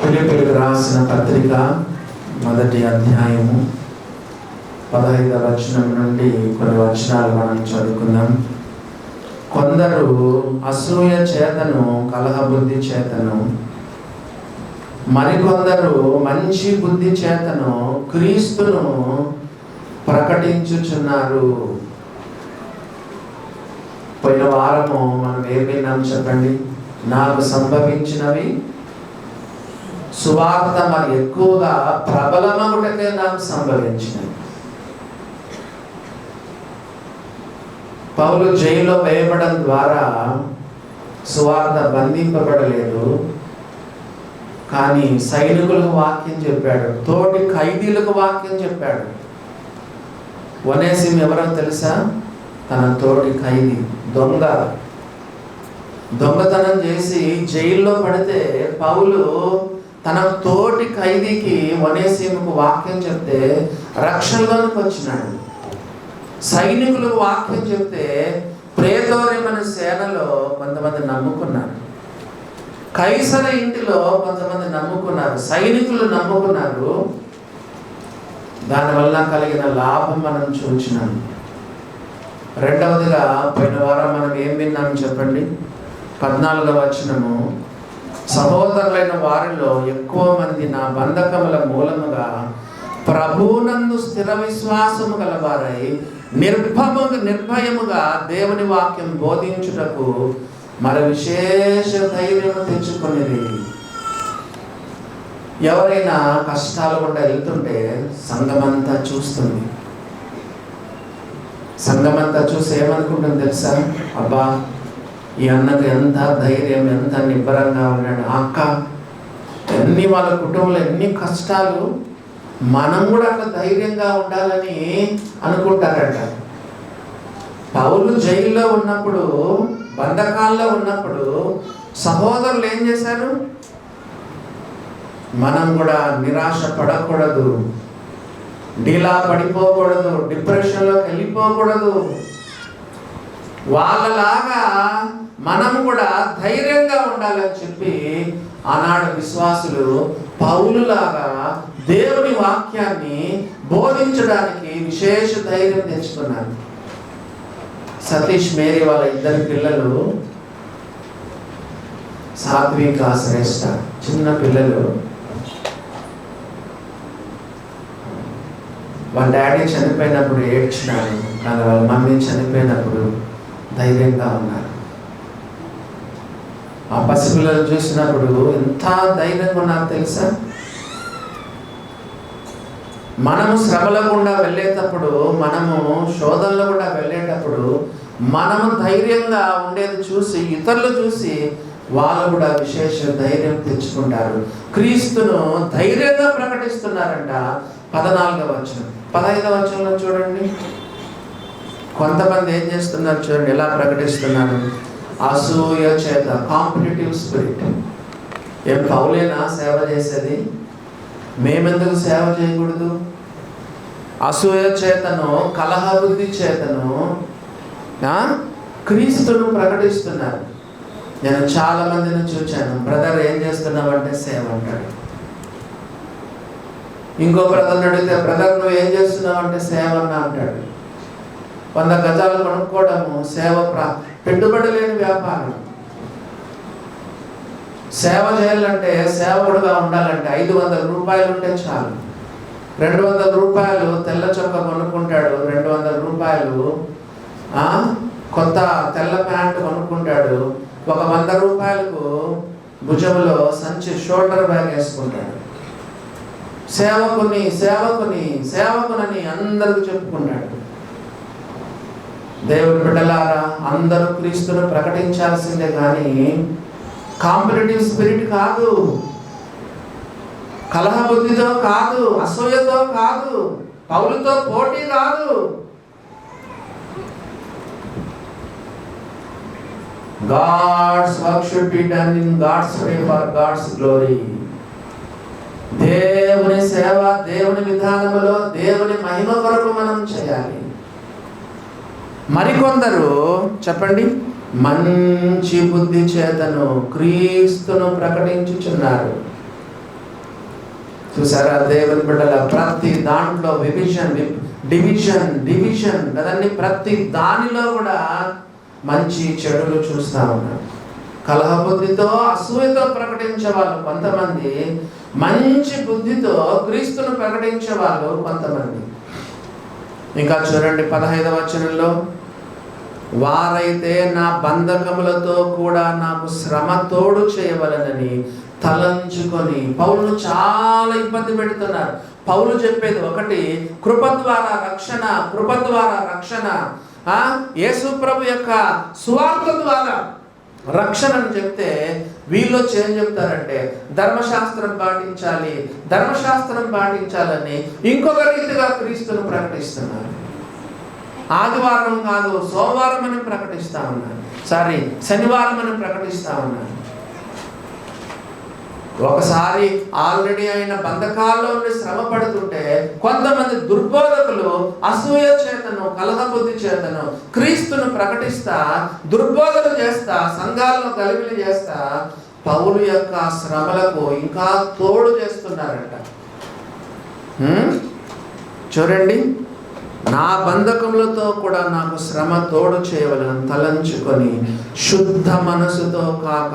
ఫిలిపిలకు రాసిన పత్రిక మొదటి అధ్యాయము పదహైదవ వచనం నుండి కొన్ని వచనాలు మనం చదువుకుందాం. కొందరు అసూయ చేతను కలహ బుద్ధి చేతను మరికొందరు మంచి బుద్ధి చేతను క్రీస్తును ప్రకటించుచున్నారు. పోయిన వారము మనం ఏం విన్నాం చెప్పండి? నాకు సంభవించినవి సువార్త మరి ఎక్కువగా ప్రబలమగుటకే నాకు సంభవించింది పౌలు జైల్లో వేయబడడం ద్వారా సువార్త బంధింపబడలేదు. కానీ సైనికులకు వాక్యం చెప్పాడు తోటి ఖైదీలకు వాక్యం చెప్పాడు. వనేసిం ఎవరో తెలుసా? తన తోటి ఖైదీ దొంగ. దొంగతనం చేసి జైల్లో పడితే పౌలు తన తోటి ఖైదీకి వనేసీముకు వాక్యం చెప్తే రక్షణలోనికి వచ్చినాడు. సైనికులకు వాక్యం చెప్తే ప్రేతోరేమన సేనలో కొంతమంది నమ్ముకున్నారు. కైసర ఇంటిలో కొంతమంది నమ్ముకున్నారు. సైనికులు నమ్ముకున్నారు. దానివల్ల కలిగిన లాభం మనం చూచినాం. రెండవదిగా పోయిన వారం మనం ఏం విన్నాం చెప్పండి? పద్నాలుగవ వచ్చినము సహోదరులైన వారిలో ఎక్కువ మంది నా బంధకముల మూలముగా ప్రభునందు స్థిర విశ్వాసము గలవారై నిర్భము నిర్భయముగా దేవుని వాక్యం బోధించుటకు మరి విశేష ధైర్యం తెచ్చుకునేది ఎవరైనా కష్టాలు కూడా వెళ్తుంటే సంఘమంతా చూస్తుంది. సంఘమంతా చూసి ఏమనుకుంటుంది తెలుసా? అబ్బా ఈ అన్నకు ఎంత ధైర్యం ఎంత నిబ్బరంగా ఉన్నాడు. అక్క ఎన్ని వాళ్ళ కుటుంబంలో ఎన్ని కష్టాలు మనం కూడా అట్లా ధైర్యంగా ఉండాలని అనుకుంటారట. పౌలు జైల్లో ఉన్నప్పుడు బంధకాల్లో ఉన్నప్పుడు సహోదరులు ఏం చేశారు? మనం కూడా నిరాశ పడకూడదు డీలా పడిపోకూడదు డిప్రెషన్లోకి వెళ్ళిపోకూడదు. వాళ్ళలాగా మనం కూడా ధైర్యంగా ఉండాలని చెప్పి ఆనాడు విశ్వాసులు పౌలులాగా దేవుని వాక్యాన్ని బోధించడానికి విశేష ధైర్యం తెచ్చుకున్నారు. సతీష్ మేరీ వాళ్ళ ఇద్దరు పిల్లలు సాత్విక శ్రేష్ట చిన్న పిల్లలు. వాళ్ళ డాడీ చనిపోయినప్పుడు ఏడ్చినారు కానీ వాళ్ళ మమ్మీ చనిపోయినప్పుడు ధైర్యంగా ఉన్నారు. ఆ పసిపిల్లలు చూసినప్పుడు ఎంత ధైర్యంగా ఉన్నారు తెలుసా? మనము శ్రమల గుండా వెళ్ళేటప్పుడు మనము శోధనలో కూడా వెళ్ళేటప్పుడు మనము ధైర్యంగా ఉండేది చూసి ఇతరులు చూసి వాళ్ళు కూడా విశేష ధైర్యం తెచ్చుకుంటారు. క్రీస్తును ధైర్యంగా ప్రకటిస్తున్నారంట పద్నాలుగవ వచనం. పదహైదవ వచనంలో చూడండి. కొంతమంది ఏం చేస్తున్నారు చూడండి ఎలా ప్రకటిస్తున్నారు? అసూయ చేత కాంపిటేటివ్ స్పిరిట్ ఏం పౌలేనా సేవ చేసేది? మేమెందుకు సేవ చేయకూడదు? అసూయ చేతను కలహ చేతను క్రీస్తును ప్రకటిస్తున్నారు. నేను చాలా మందిని చూచాను. బ్రదర్ ఏం చేస్తున్నావంటే సేవ అంటాడు. ఇంకో బ్రదర్ని అడిగితే బ్రదర్ నువ్వు ఏం చేస్తున్నావు అంటే సేవ అన్న అంటాడు. వంద గజాలు కొనుక్కోవడము సేవ ప్రా పెట్టుబడి లేని వ్యాపారం. సేవ చేయాలంటే సేవకుడుగా ఉండాలంటే ఐదు వందల రూపాయలు ఉంటే చాలు. రెండు వందల రూపాయలు తెల్ల చొక్క కొనుక్కుంటాడు రెండు వందల రూపాయలు కొత్త తెల్ల ప్యాంట్ కొనుక్కుంటాడు ఒక వంద రూపాయలకు భుజంలో సంచి షోల్డర్ బ్యాగ్ వేసుకుంటాడు. సేవకుని సేవకుని సేవకునని అందరికి చెప్పుకుంటాడు. దేవుని బిడ్డలారా అందరూ క్రీస్తును ప్రకటించాల్సిందే కానీ కాంపిటేటివ్ స్పిరిట్ కాదు. కలహ బుద్ధితో కాదు అసూయతో కాదు పౌరులతో పోటీ కాదు. God's work should be done in God's way for God's glory. దేవుని సేవ దేవుని విధానములో దేవుని మహిమ కొరకు మనం చేయాలి. మరికొందరు చెప్పండి? మంచి బుద్ధి చేతను క్రీస్తును ప్రకటించుచున్నారు. చూసారా? దేవుని బిడ్డల ప్రతి దాంట్లో విభిజన్ డివిజన్ డివిజన్ కదండి ప్రతి దానిలో కూడా మంచి చెడులు చూస్తా ఉన్నారు. కలహ బుద్ధితో అసూయతో ప్రకటించే వాళ్ళు కొంతమంది మంచి బుద్ధితో క్రీస్తును ప్రకటించే వాళ్ళు కొంతమంది. ఇంకా చూడండి పదహైదవ వచనంలో వారైతే నా బంధకములతో కూడా నాకు శ్రమ తోడు చేయవలనని తలంచుకొని పౌరులు చాలా ఇబ్బంది పెడుతున్నారు. పౌలు చెప్పేది ఒకటి కృప ద్వారా రక్షణ కృప ద్వారా రక్షణ యేసు ప్రభు యొక్క సువార్త ద్వారా రక్షణ అని చెప్తే వీళ్ళు వచ్చి ఏం చెప్తారంటే ధర్మశాస్త్రం పాటించాలి ధర్మశాస్త్రం పాటించాలని ఇంకొక రీతిగా క్రీస్తును ప్రకటిస్తున్నారు. ఆదివారం కాదు సోమవారం అని ప్రకటిస్తా ఉన్నారు సారీ శనివారం అని ప్రకటిస్తా ఉన్నారు ఒకసారి ఆల్రెడీ అయిన బంధకాల్లో ఉండి శ్రమ పడుతుంటే కొంతమంది దుర్బోధకులు అసూయ చేతను కలహబుద్ధి చేతను క్రీస్తును ప్రకటిస్తా దుర్బోధన చేస్తా సంఘాలను కలిపిలి చేస్తా పౌలు యొక్క శ్రమలకు ఇంకా తోడు చేస్తున్నారట. చూడండి. నా బంధకములతో కూడా నాకు శ్రమ తోడు చేయవలను తలంచుకొని శుద్ధ మనసుతో కాక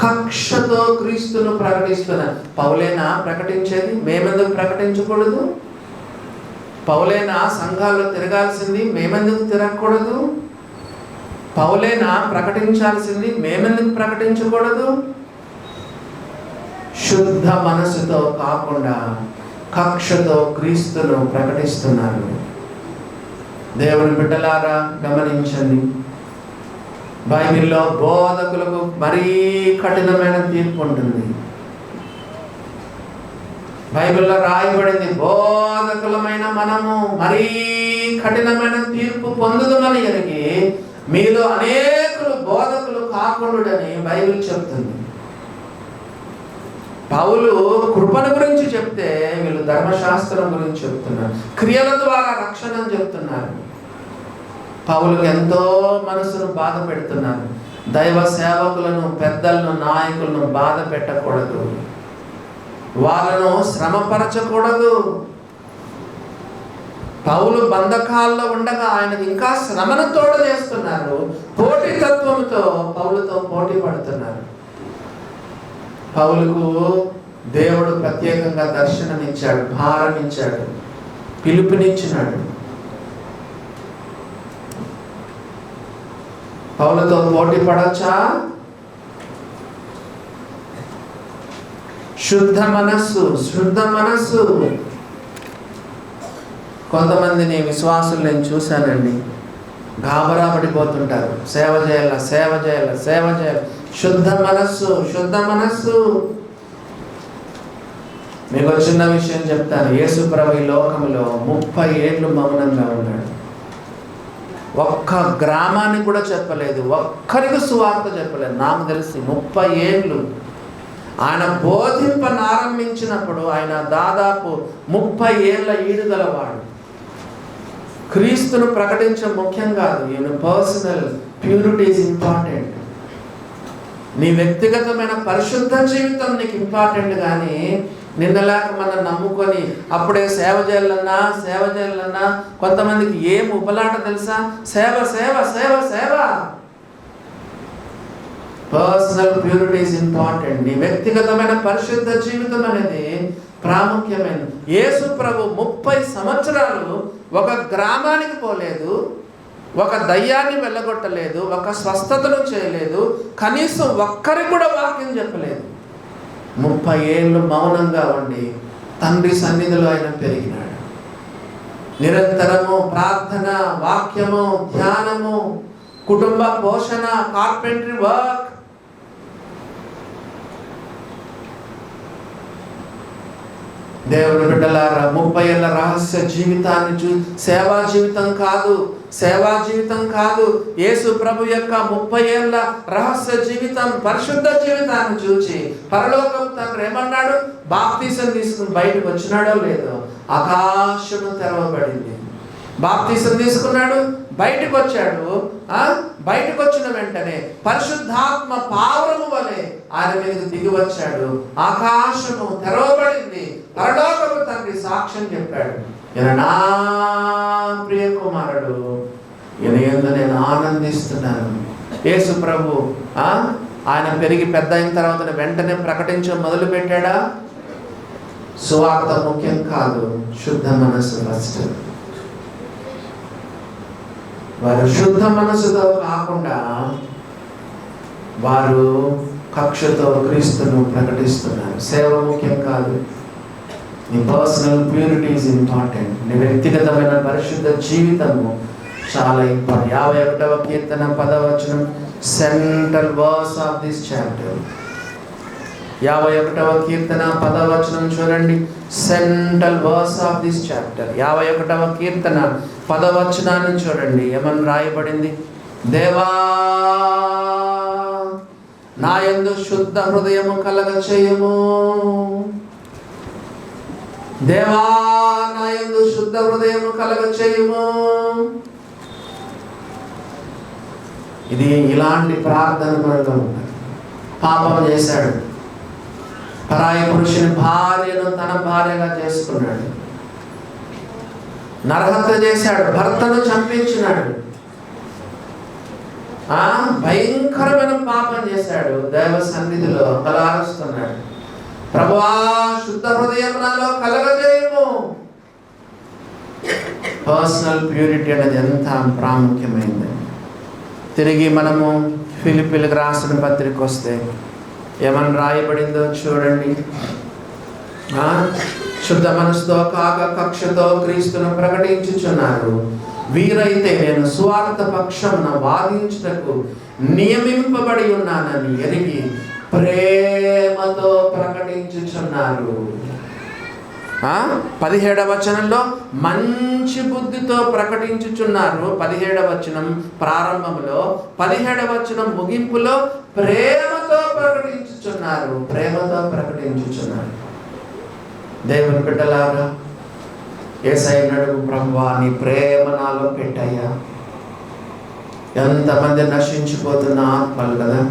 కక్షతో క్రీస్తును ప్రకటిస్తున్న పౌలేనా ప్రకటించేది? మేమెందుకు ప్రకటించకూడదు? పౌలేనా సంఘాల్లో తిరగాల్సింది మేమెందుకు తిరగకూడదు? పౌలేనా ప్రకటించాల్సింది మేమెందుకు ప్రకటించకూడదు? శుద్ధ మనసుతో కాకుండా కక్షతో క్రీస్తును ప్రకటిస్తున్నారు. దేవుని బిడ్డలారా గమనించండి. బైబిల్లో బోధకులకు మరీ కఠినమైన తీర్పు ఉంటుంది. బైబిల్లో రాయబడింది బోధకులమైన మనము మరీ కఠినమైన తీర్పు పొందుదమని ఎరిగి మీలో అనేకులు బోధకులు కాకుండాని బైబిల్ చెప్తుంది. పౌలు కృపణ గురించి చెప్తే వీళ్ళు ధర్మశాస్త్రం గురించి చెప్తున్నారు. క్రియల ద్వారా రక్షణ చెప్తున్నారు. పౌలకు ఎంతో మనసును బాధ పెడుతున్నాను. దైవ సేవకులను పెద్దలను నాయకులను బాధ పెట్టకూడదు. వాళ్ళను శ్రమపరచకూడదు. పౌలు బంధకాల్లో ఉండగా ఆయనకు ఇంకా శ్రమను తోడు చేస్తున్నారు. పోటీతత్వంతో పౌలుతో పోటీ పడుతున్నారు. పౌలుకు దేవుడు ప్రత్యేకంగా దర్శనమిచ్చాడు భారమిచ్చాడు పిలుపునిచ్చినాడు. పౌలతో పోటీ పడచ్చా శుద్ధ మనస్సు శుద్ధ మనస్సు. కొంతమందిని విశ్వాసులు నేను చూశానండి. గాబరా పడిపోతుంటారు సేవ చేయాల సేవ చేయాల సేవ చేయాలి. శుద్ధ మనస్సు శుద్ధ మనస్సు. మీకు చిన్న విషయం చెప్తాను. యేసు ప్రభు ఈ లోకంలో ముప్పై ఏళ్ళు మౌనంగా ఉన్నాడు. ఒక్క గ్రామాన్ని కూడా చెప్పలేదు ఒక్కరికి సువార్త చెప్పలేదు. నాకు తెలిసి ముప్పై ఏళ్ళు. ఆయన బోధింపనారంభించినప్పుడు ఆయన దాదాపు ముప్పై ఏళ్ళ ఈడుగలవాడు క్రీస్తును ప్రకటించడం ముఖ్యం కాదు ఈయన పర్సనల్ ప్యూరిటీ ఇస్ ఇంపార్టెంట్ నీ వ్యక్తిగతమైన పరిశుద్ధ జీవితం నీకు ఇంపార్టెంట్ కానీ నిన్నలాక మనం నమ్ముకొని అప్పుడే సేవ చేయాలన్నా సేవ చేయాలన్నా కొంతమందికి ఏం ఉపలాట తెలుసా? సేవ సేవ సేవ సేవ. పర్సనల్ ప్యూరిటీ ఇస్ ఇంపార్టెంట్ నీ వ్యక్తిగతమైన పరిశుద్ధ జీవితం అనేది ప్రాముఖ్యమైనది యేసు ప్రభు ముప్పై సంవత్సరాలు ఒక గ్రామానికి పోలేదు ఒక దయ్యాన్ని వెళ్ళగొట్టలేదు ఒక స్వస్థతను చేయలేదు కనీసం ఒక్కరికి కూడా వాక్యం చెప్పలేదు. ముప్పై ఏళ్ళు మౌనంగా ఉండి తండ్రి సన్నిధిలో ఆయన పెరిగినాడు. నిరంతరము ప్రార్థన వాక్యము ధ్యానము కుటుంబ పోషణ కార్పెంటరీ వర్క్ దేవుని బిడ్డలారా ముప్పై ఏళ్ళ రహస్య జీవితాన్ని చూ సేవా జీవితం కాదు సేవా జీవితం కాదు. యేసు ప్రభు యొక్క ముప్పై ఏళ్ళ రహస్య జీవితం పరిశుద్ధ జీవితాన్ని చూచి పరలోకం తండ్రి ఏమన్నాడు? బాప్తీసం తీసుకుని బయటకు వచ్చినాడో లేదో ఆకాశము తెరవబడింది. బాప్తీసం తీసుకున్నాడు బయటకు వచ్చాడు బయటకు వచ్చిన వెంటనే పరిశుద్ధాత్మ పావురము వలె ఆయన మీద దిగి వచ్చాడు. ఆకాశము తెరవబడింది. పరలోకము తండ్రి సాక్ష్యం చెప్పాడు. ఈయన నా ప్రియ కుమారుడు. ఈయన ఎందు నేను ఆనందిస్తున్నాను. యేసు ప్రభు ఆ, ఆయన పెరిగి పెద్ద అయిన తర్వాత వెంటనే ప్రకటించడం మొదలు పెట్టాడా సువార్త ముఖ్యం కాదు. శుద్ధ మనసు ఫస్ట్. వారు శుద్ధ మనసుతో కాకుండా వారు కక్షతో క్రీస్తును ప్రకటిస్తున్నారు. సేవ ముఖ్యం కాదు. నీ పర్సనల్ ప్యూరిటీ ఇస్ ఇంపార్టెంట్ నీ వ్యక్తిగతమైన పరిశుద్ధ జీవితము చాలా ఇంపార్టెంట్ యాభై ఒకటవ కీర్తన పదవచనం central verse of this chapter యాభై ఒకటవ కీర్తన పదవచనం చూడండి. Central verse of this chapter యాభై ఒకటవ కీర్తన పదవచనాన్ని చూడండి. ఏమని రాయబడింది? దేవా నా యందు శుద్ధ హృదయము కలగ చేయము దేవా నా యందు శుద్ధ హృదయము కలగ చేయము ఇది ఇలాంటి ప్రార్థన మనలో పాపం చేశాడు. పరాయి పురుషుని భార్యను తన భార్యగా చేసుకున్నాడు. నరహత్య చేశాడు భర్తను చంపించినాడు. ఆ భయంకరమైన పాపం చేశాడు దైవ సన్నిధిలో కలారుస్తున్నాడు ప్రభువా శుద్ధ హృదయం నాలో కలగజేయము. పర్సనల్ ప్యూరిటీ అనేది ఎంత ప్రాముఖ్యమైంది. తిరిగి మనము ఫిలిపిలకు రాసిన పత్రిక వస్తే ఏమని రాయబడిందో చూడండి ఆ? శుద్ధ మనసుతో కాక కక్షతో క్రీస్తును ప్రకటించుచున్నారు వీరైతే నేను స్వార్థ పక్షమున వాదించుటకు నియమింపబడి ఉన్నానని ఎరిగి ప్రేమతో ప్రకటించుచున్నారు పదిహేడవ వచనంలో మంచి బుద్ధితో ప్రకటించుచున్నారు. పదిహేడవ వచనం ప్రారంభంలో పదిహేడవ వచనం ముగింపులో ప్రేమతో ప్రకటించుచున్నారు. ప్రేమతో ప్రకటించుచున్నారు. దేవుని బిడ్డలారా ఏసై నడుగు ప్రభువా నీ ప్రేమ నాలో పెట్టయ్యా. ఎంతమంది నశించిపోతున్న ఆత్మలు కదా.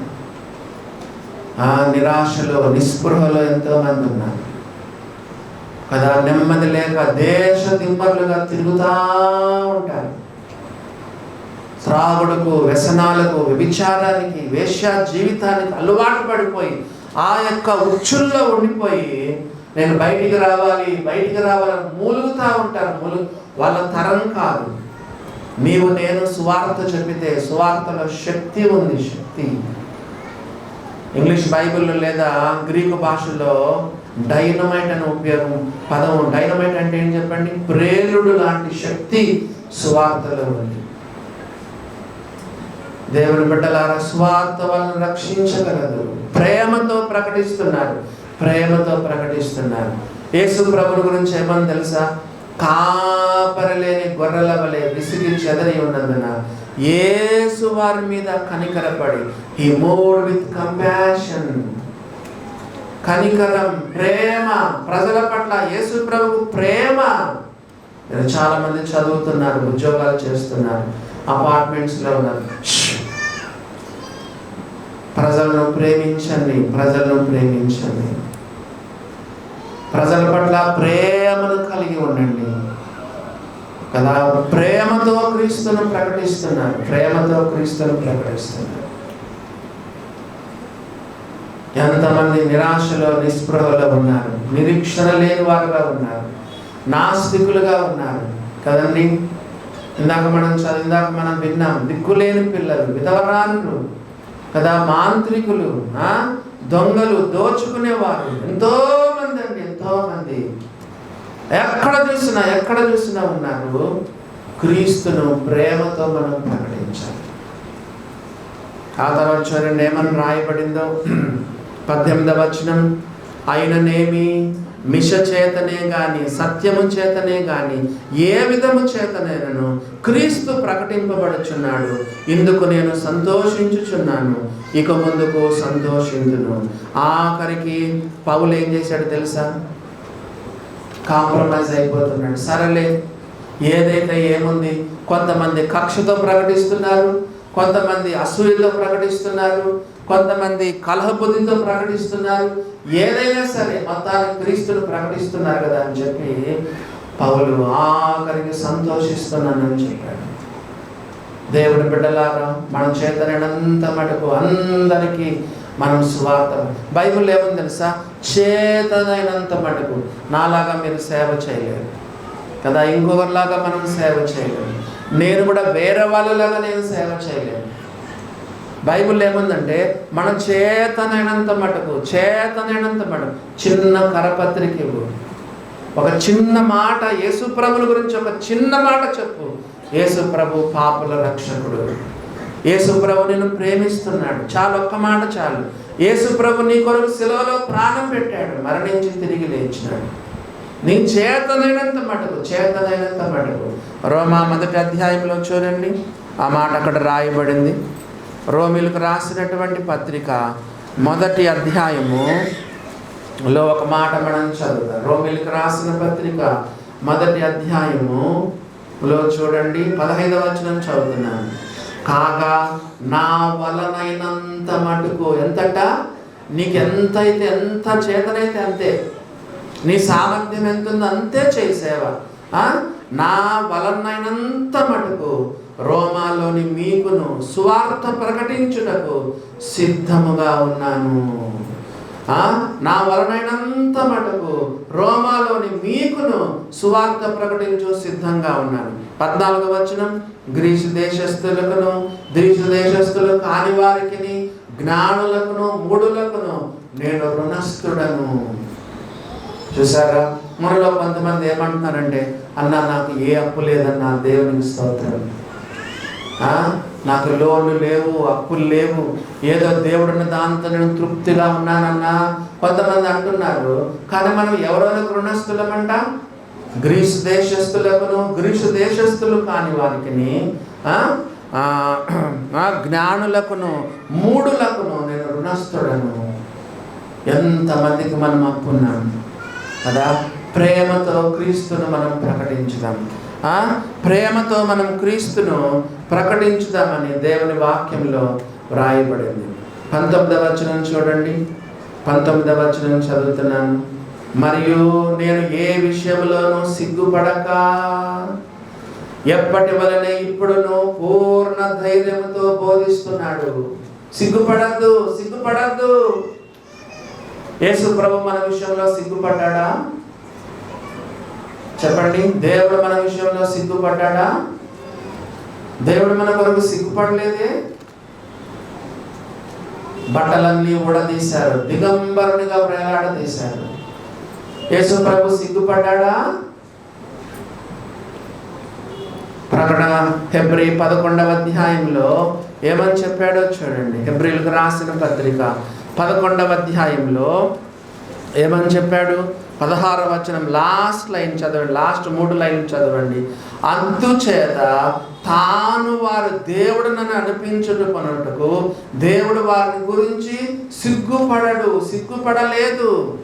ఆ నిరాశలో నిస్పృహలో ఎంతోమంది ఉన్నారు. కదా నెమ్మది లేక దేశ దిమ్మర్లుగా తిరుగుతా ఉంటారు. త్రాగుడుకు వ్యసనాలకు వ్యభిచారానికి వేశ్య జీవితానికి అలవాటు పడిపోయి ఆ యొక్క ఉచ్చుల్లో ఉండిపోయి నేను బయటికి రావాలి బయటికి రావాలని మూలుగుతూ ఉంటారు. మూలు వాళ్ళ తరం కాదు. నీవు నేను సువార్త చెబితే సువార్తలో శక్తి ఉంది శక్తి. ఇంగ్లీష్ బైబిల్లో లేదా గ్రీకు భాషలో డైనమైట్ అనే ఉపయోగం పదము. డైనమైట్ అంటే ఏం చెప్పండి? ప్రేరుడు లాంటి శక్తి స్వార్థలో ఉంది. దేవుని బిడ్డలారా స్వార్థ వాళ్ళని రక్షించగలదు. ప్రేమతో ప్రకటిస్తున్నారు. ప్రేమతో ప్రకటిస్తున్నారు. యేసు ప్రభుని గురించి ఏమని తెలుసా? కాపరలేని గొర్రెల వలె విసిగి చెదరి ఉన్నందున యేసు వారి మీద కనికరపడి హీ మోడ్ విత్ కంపాషన్ కనికరం ప్రేమ ప్రజల పట్ల యేసు ప్రభు ప్రేమ. చాలా మంది చదువుతున్నారు ఉద్యోగాలు చేస్తున్నారు అపార్ట్మెంట్స్లో ఉన్నారు. ప్రజలను ప్రేమించండి ప్రజలను ప్రేమించండి. ప్రజల పట్ల ప్రేమను కలిగి ఉండండి. కదా ప్రేమతో క్రీస్తును ప్రకటిస్తున్నారు ప్రేమతో క్రీస్తును ప్రకటిస్తున్నారు. ఎంతమంది నిరాశలో నిస్పృహలో ఉన్నారు. నిరీక్షణ లేని వారుగా ఉన్నారు. నాస్తికులుగా ఉన్నారు. కదండి? ఇందాక మనం చదివిందాక మనం విన్నాం దిక్కులేని పిల్లలు విధవరాన్లు కదా? మాంత్రికులు ఆ? దొంగలు దోచుకునేవారు. ఎంతో మంది అండి ఎంతో మంది ఎక్కడ చూసినా ఎక్కడ చూసినా ఉన్నారు. క్రీస్తును ప్రేమతో మనం ప్రకటించాలి. ఆ తర్వాత చూడండి ఏమని రాయబడిందో? పద్దెనిమిదవ వచనం. అయిననేమి మిష చేతనే గాని సత్యము చేతనే గాని ఏ విధము చేతనేనను క్రీస్తు ప్రకటింపబడుచున్నాడు. ఇందుకు నేను సంతోషించుచున్నాను. ఇక ముందుకు సంతోషించును ఆఖరికి పౌలు ఏం చేశాడు తెలుసా? కాంప్రమైజ్ అయిపోతున్నాడు. సరేలే ఏదైతే ఏముంది కొంతమంది కక్షతో ప్రకటిస్తున్నారు కొంతమంది అసూయతో ప్రకటిస్తున్నారు కొంతమంది కలహబుద్ధితో ప్రకటిస్తున్నారు. ఏదైనా సరే మతాన్ని క్రీస్తులు ప్రకటిస్తున్నారు కదా అని చెప్పి పౌలు ఆఖరికి సంతోషిస్తున్నానని చెప్పాడు. దేవుడి బిడ్డలారా మనం చేతనైనంత మటుకు అందరికీ మనం స్వార్థ బైబిల్ ఏముంది తెలుసా? చేతనైనంత మటుకు నాలాగా మీరు సేవ చేయలేరు. కదా ఇంకొకరిలాగా మనం సేవ చేయలేము. నేను కూడా వేరే వాళ్ళలాగా నేను సేవ చేయలేను. బైబిల్ ఏముందంటే మనం చేతనైనంత మటుకు చేతనైనంత మటుకు చిన్న కరపత్రిక ఇవ్వు. ఒక చిన్న మాట యేసు ప్రభుల గురించి ఒక చిన్న మాట చెప్పు. యేసు ప్రభు పాపుల రక్షకుడు. యేసు ప్రభు నిన్ను ప్రేమిస్తున్నాడు. చాలు ఒక్క మాట చాలు. యేసు ప్రభు నీ కొరకు సెలవులో ప్రాణం పెట్టాడు. మరణించి తిరిగి లేచినాడు. నీ చేతనైనంత మటుకు చేతనైనంత మటుకు. రోమా మొదటి అధ్యాయంలో చూడండి. ఆ మాట అక్కడ రాయబడింది. రోమిలకు రాసినటువంటి పత్రిక మొదటి అధ్యాయము. లో ఒక మాట మనం చదువుతాం రోమిలకు రాసిన పత్రిక మొదటి అధ్యాయము. లో చూడండి పదహైదవ వచనం చదువుతున్నాను కాగా నా వలనైనంత మటుకు ఎంతట? నీకు ఎంతైతే ఎంత చేతనైతే అంతే. నీ సామర్థ్యం ఎంత ఉందో అంతే చేసేవా నా వలనైనంత మటుకు రోమాలోని మీకును సువార్త ప్రకటించుటకు సిద్ధముగా ఉన్నాను. నా వలనైనంత మటుకు రోమాలోని మీకును సువార్త ప్రకటించు సిద్ధంగా ఉన్నాను. పద్నాలుగు వచనం గ్రీసు దేశస్థులకును గ్రీసు దేశస్థులు కాని వారికి జ్ఞానులకును మూడులకును నేను రుణస్థుడను. చూసారా మనలో కొంతమంది ఏమంటున్నారంటే అన్న నాకు ఏ అప్పు లేదన్నా దేవునికి స్తోత్రం. నాకు లోన్లు లేవు అప్పులు లేవు. ఏదో దేవుడున్న దాంతో నేను తృప్తిగా ఉన్నానన్నా కొంతమంది అంటున్నారు. కానీ మనం ఎవరెవరికి రుణస్థులమంట గ్రీసు దేశస్థులకును గ్రీసు దేశస్థులు కాని వారికి జ్ఞానులకును మూడులకును నేను రుణస్థుడను ఎంతమందికి మనం అప్పున్నాం? కదా ప్రేమతో క్రీస్తును మనం ప్రకటించుదాం. ప్రేమతో మనం క్రీస్తును ప్రకటించుదామని దేవుని వాక్యంలో వ్రాయబడింది. పంతొమ్మిదవ వచనం చూడండి. పంతొమ్మిదవ వచనం చదువుతున్నాను. మరియు నేను ఏ విషయంలోనూ సిగ్గుపడక ఎప్పటి వలనే ఇప్పుడును పూర్ణ ధైర్యంతో బోధిస్తున్నాడు. సిగ్గుపడద్దు సిగ్గుపడద్దు. యేసు ప్రభు మన విషయంలో సిగ్గుపడ్డాడా? చెప్పండి. దేవుడు మన విషయంలో సిగ్గుపడ్డా దేవుడు మన కొరకు సిగ్గుపడలేదే? బట్టలన్నీ ఊడదీశారు. దిగంబరునిగా వేలాడదీశారు. యేసు ప్రభు సిగ్గుపడ్డాడా? ప్రకటన హెబ్రి పదకొండవ అధ్యాయంలో ఏమని చెప్పాడో చూడండి. హెబ్రిలకు రాసిన పత్రిక పదకొండవ అధ్యాయంలో ఏమని చెప్పాడు? పదహారవ వచనం లాస్ట్ లైన్ చదవండి లాస్ట్ మూడు లైన్ చదవండి. అందుచేత తాను వారు దేవుడునని అనిపించుకున్నట్టుకు దేవుడు వారిని గురించి సిగ్గుపడడు సిగ్గుపడలేదు.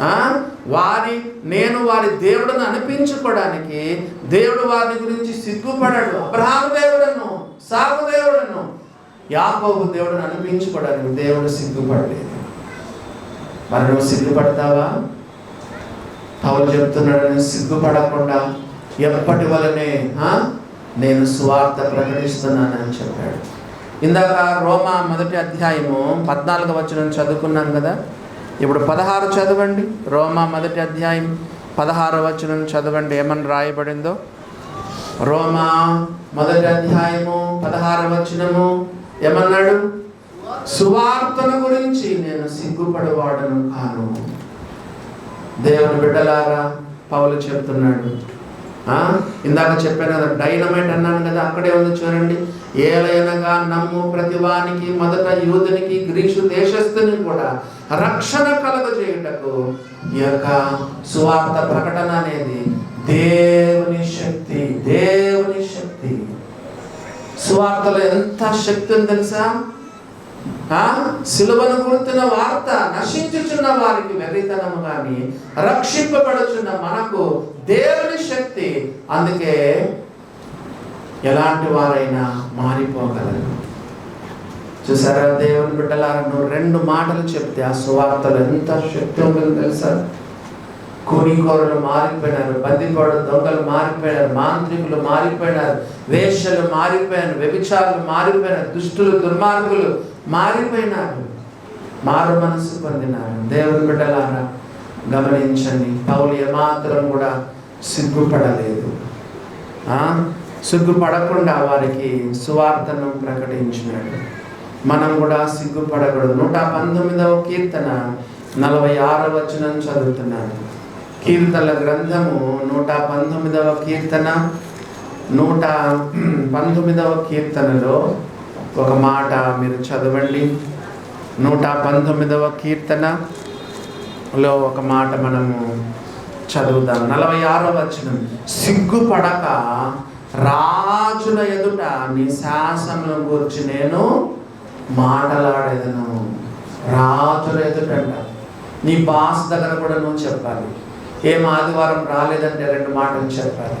ఆ? వారి నేను వారి దేవుడిని అనిపించుకోవడానికి దేవుడు వారి గురించి సిగ్గుపడాడు. అబ్రహాం దేవుడను సాగు దేవుడను. యాకోబు దేవుడిని అనిపించుకోవడానికి దేవుడు సిగ్గుపడలేదు. మరి నువ్వు సిగ్గుపడతావా? పౌలు చెప్తున్నాడని సిగ్గుపడకుండా ఎప్పటి వలనే నేను స్వార్థ ప్రకటిస్తున్నానని చెప్పాడు. ఇందాక రోమా మొదటి అధ్యాయము పద్నాలుగు వచ్చిన చదువుకున్నాం కదా? ఇప్పుడు పదహారు చదవండి. రోమా మొదటి అధ్యాయం పదహారు వచనం చదవండి. ఏమని రాయబడిందో? రోమా మొదటి అధ్యాయము పదహారు వచనము ఏమన్నాడు? సువార్తను గురించి నేను సిగ్గుపడవాడను కాను. దేవుని బిడ్డలారా పౌలు చెప్తున్నాడు. ఆ? ఇందాక చెప్పాను కదా డైనమైట్ అన్నాను కదా అక్కడే ఉంది చూడండి. ఏలైనగా నమ్ము ప్రతివానికి మొదట యూదునికి గ్రీసు దేశస్థుని కూడా రక్షణ కలగజేయుటకు ఈ యొక్క సువార్త ప్రకటన అనేది దేవుని శక్తి దేవుని శక్తి. సువార్తలో ఎంత శక్తి ఉంది తెలుసా? సిలువను గుర్తున్న వార్త నశించుచున్న వారికి వెర్రితనము కానీ రక్షింపబడుచున్న మనకు దేవుని శక్తి. అందుకే ఎలాంటి వారైనా మారిపోగలరు. చూసారా దేవుని బిడ్డలారను రెండు మాటలు చెప్తే ఆ సువార్తలు ఎంత శక్తి ఉంటుందో తెలుసా? కూనికోరలు మారిపోయినారు బందికోడ దొంగలు మారిపోయినారు మాంత్రికులు మారిపోయినారు వేషలు మారిపోయారు వ్యభిచారులు మారిపోయినారు దుష్టులు దుర్మార్గులు మారిపోయినారు. మారు మనసు పొందినారు. దేవుని బిడ్డలారా గమనించండి పౌలు ఏమాత్రం కూడా సిగ్గుపడలేదు. సిగ్గుపడకుండా వారికి సువార్తను ప్రకటించినాడు మనం కూడా సిగ్గుపడకూడదు. నూట పంతొమ్మిదవ కీర్తన నలభై ఆరవ వచనం చదువుతున్నాను. కీర్తనల గ్రంథము నూట పంతొమ్మిదవ కీర్తన నూట పంతొమ్మిదవ కీర్తనలో ఒక మాట మీరు చదవండి. నూట పంతొమ్మిదవ కీర్తనలో ఒక మాట మనము చదువుదాం. నలభై ఆరో వచనం. సిగ్గుపడక రాజుల ఎదుట నీ శాసనం గురించి నేను మాటలాడేదను. రాజుల ఎదుట అంట నీ బాస్ దగ్గర కూడా నువ్వు చెప్పాలి. ఏం ఆదివారం రాలేదంటే రెండు మాటలు చెప్పాలి.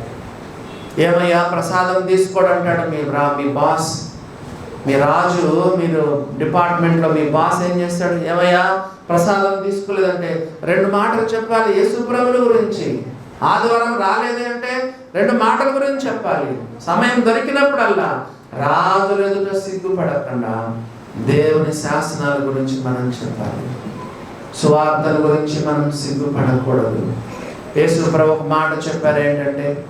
ఏమయ్యా ప్రసాదం తీసుకోడంటాడు మీ రా మీ బాస్? మీ రాజు మీరు డిపార్ట్మెంట్లో మీ బాస్ ఏం చేస్తాడు? ఏమయ్యా ప్రసాదం తీసుకోలేదంటే రెండు మాటలు చెప్పాలి యేసుప్రభుల గురించి. ఆదివారం రాలేదు అంటే రెండు మాటల గురించి చెప్పాలి. సమయం దొరికినప్పుడల్లా రాజుల ఎదుట సిగ్గుపడకుండా దేవుని శాసనాల గురించి మనం చెప్పాలి. సువార్తల గురించి మనం సిగ్గుపడకూడదు. యేసుప్రభు ఒక మాట చెప్పారు ఏంటంటే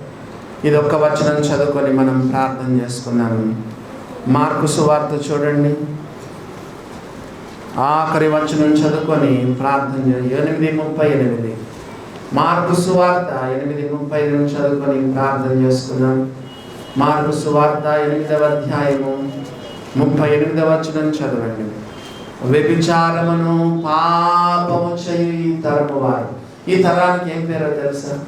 ఇది ఒక్క వచనం చదువుకొని మనం ప్రార్థన చేసుకున్నాము మార్కు సువార్త చూడండి. ఆఖరి వచనం చదువుకొని ప్రార్థన ఎనిమిది ముప్పై ఎనిమిది. మార్కు సువార్త ఎనిమిది ముప్పై ఎనిమిది చదువుకొని ప్రార్థన చేసుకుందాం మార్కు సువార్త ఎనిమిదవ అధ్యాయము ముప్పై ఎనిమిదవ వచనం చదవండి. వ్యభిచారమును పాపము చేయు ఈ తరపు వారు. ఈ తరానికి ఏం పేరో తెలుసా?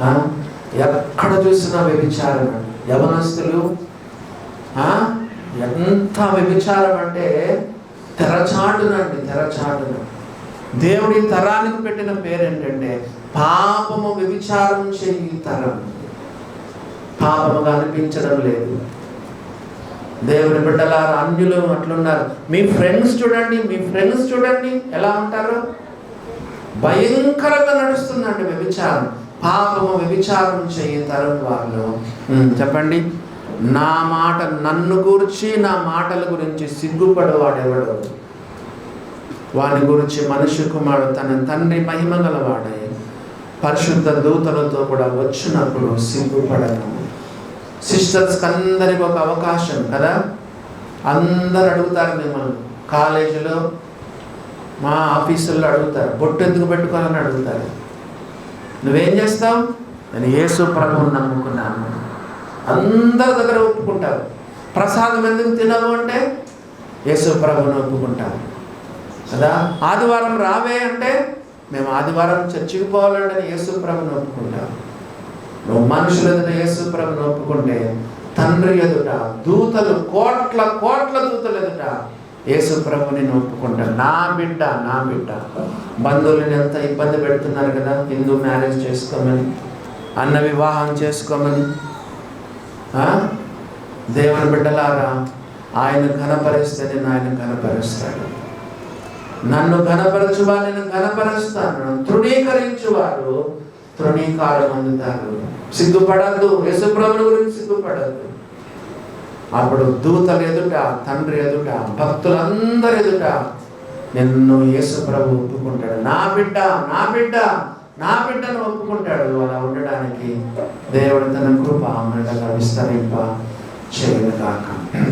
ఆ? ఎక్కడ చూసినా వ్యభిచారం యవనస్తులు ఎంత వ్యభిచారం అంటే తెరచాటునండి తెరచాటున దేవుడి తరానికి పెట్టిన పేరు ఏంటంటే పాపము వ్యభిచారం చేయి తరం. పాపముగా అనిపించడం లేదు. దేవుని బిడ్డలారా అన్యులు అట్లున్నారు. మీ ఫ్రెండ్స్ చూడండి మీ ఫ్రెండ్స్ చూడండి ఎలా ఉంటారు? భయంకరంగా నడుస్తుందండి వ్యభిచారం. పాపము వ్యభిచారం చేయి తరం వాళ్ళు. చెప్పండి. నా మాట నన్ను గురించి నా మాటల గురించి సిగ్గుపడవాడెవడు? వాని గురించి మనుష్య కుమారుడు తన తండ్రి మహిమ గలవాడై పరిశుద్ధ దూతలతో కూడా వచ్చినప్పుడు సిగ్గుపడను. సిస్టర్స్కి అందరికి ఒక అవకాశం కదా? అందరు అడుగుతారు మిమ్మల్ని. కాలేజీలో మా ఆఫీసుల్లో అడుగుతారు. బొట్టు ఎందుకు పెట్టుకోవాలని అడుగుతారు? నువ్వేం చేస్తావు? నేను యేసు ప్రభువుని నమ్ముకున్నాను. అందరి దగ్గర ఒప్పుకుంటారు. ప్రసాదం ఎందుకు తినవు అంటే యేసు ప్రభుని ఒప్పుకుంటారు. కదా? ఆదివారం రావే అంటే మేము ఆదివారం చర్చికి పోవాలంటే యేసు ప్రభుని ఒప్పుకుంటాం. నువ్వు మనుషుల ఎదుట యేసు ప్రభుని ఒప్పుకుంటే తండ్రి ఎదుట దూతలు కోట్ల కోట్ల దూతలు ఎదుట యేసు ప్రభుని నా బిడ్డ నా బిడ్డ. బంధువులను ఎంత ఇబ్బంది పెడుతున్నారు కదా? హిందూ మ్యారేజ్ చేసుకోమని అన్న వివాహం చేసుకోమని దేవుని బిడ్డలారా ఆయన కనపరిస్తే నేను ఆయన ఘనపరుస్తాడు నన్ను కనపరచువారు నేను కనపరుస్తాను తృణీకరించువారు తృణీకారం అందుతారు సిగ్గుపడద్దు. యేసుప్రభుని గురించి సిగ్గుపడద్దు. అప్పుడు దూతల ఎదుట తండ్రి ఎదుట భక్తులందరి ఎదుట నిన్ను యేసు ప్రభు ఒప్పుకుంటాడు. నా బిడ్డ నా బిడ్డ నా బిడ్డను ఒప్పుకుంటాడు. అలా ఉండడానికి దేవుడు తన కృప మనగా విస్తరింప చేయను కాక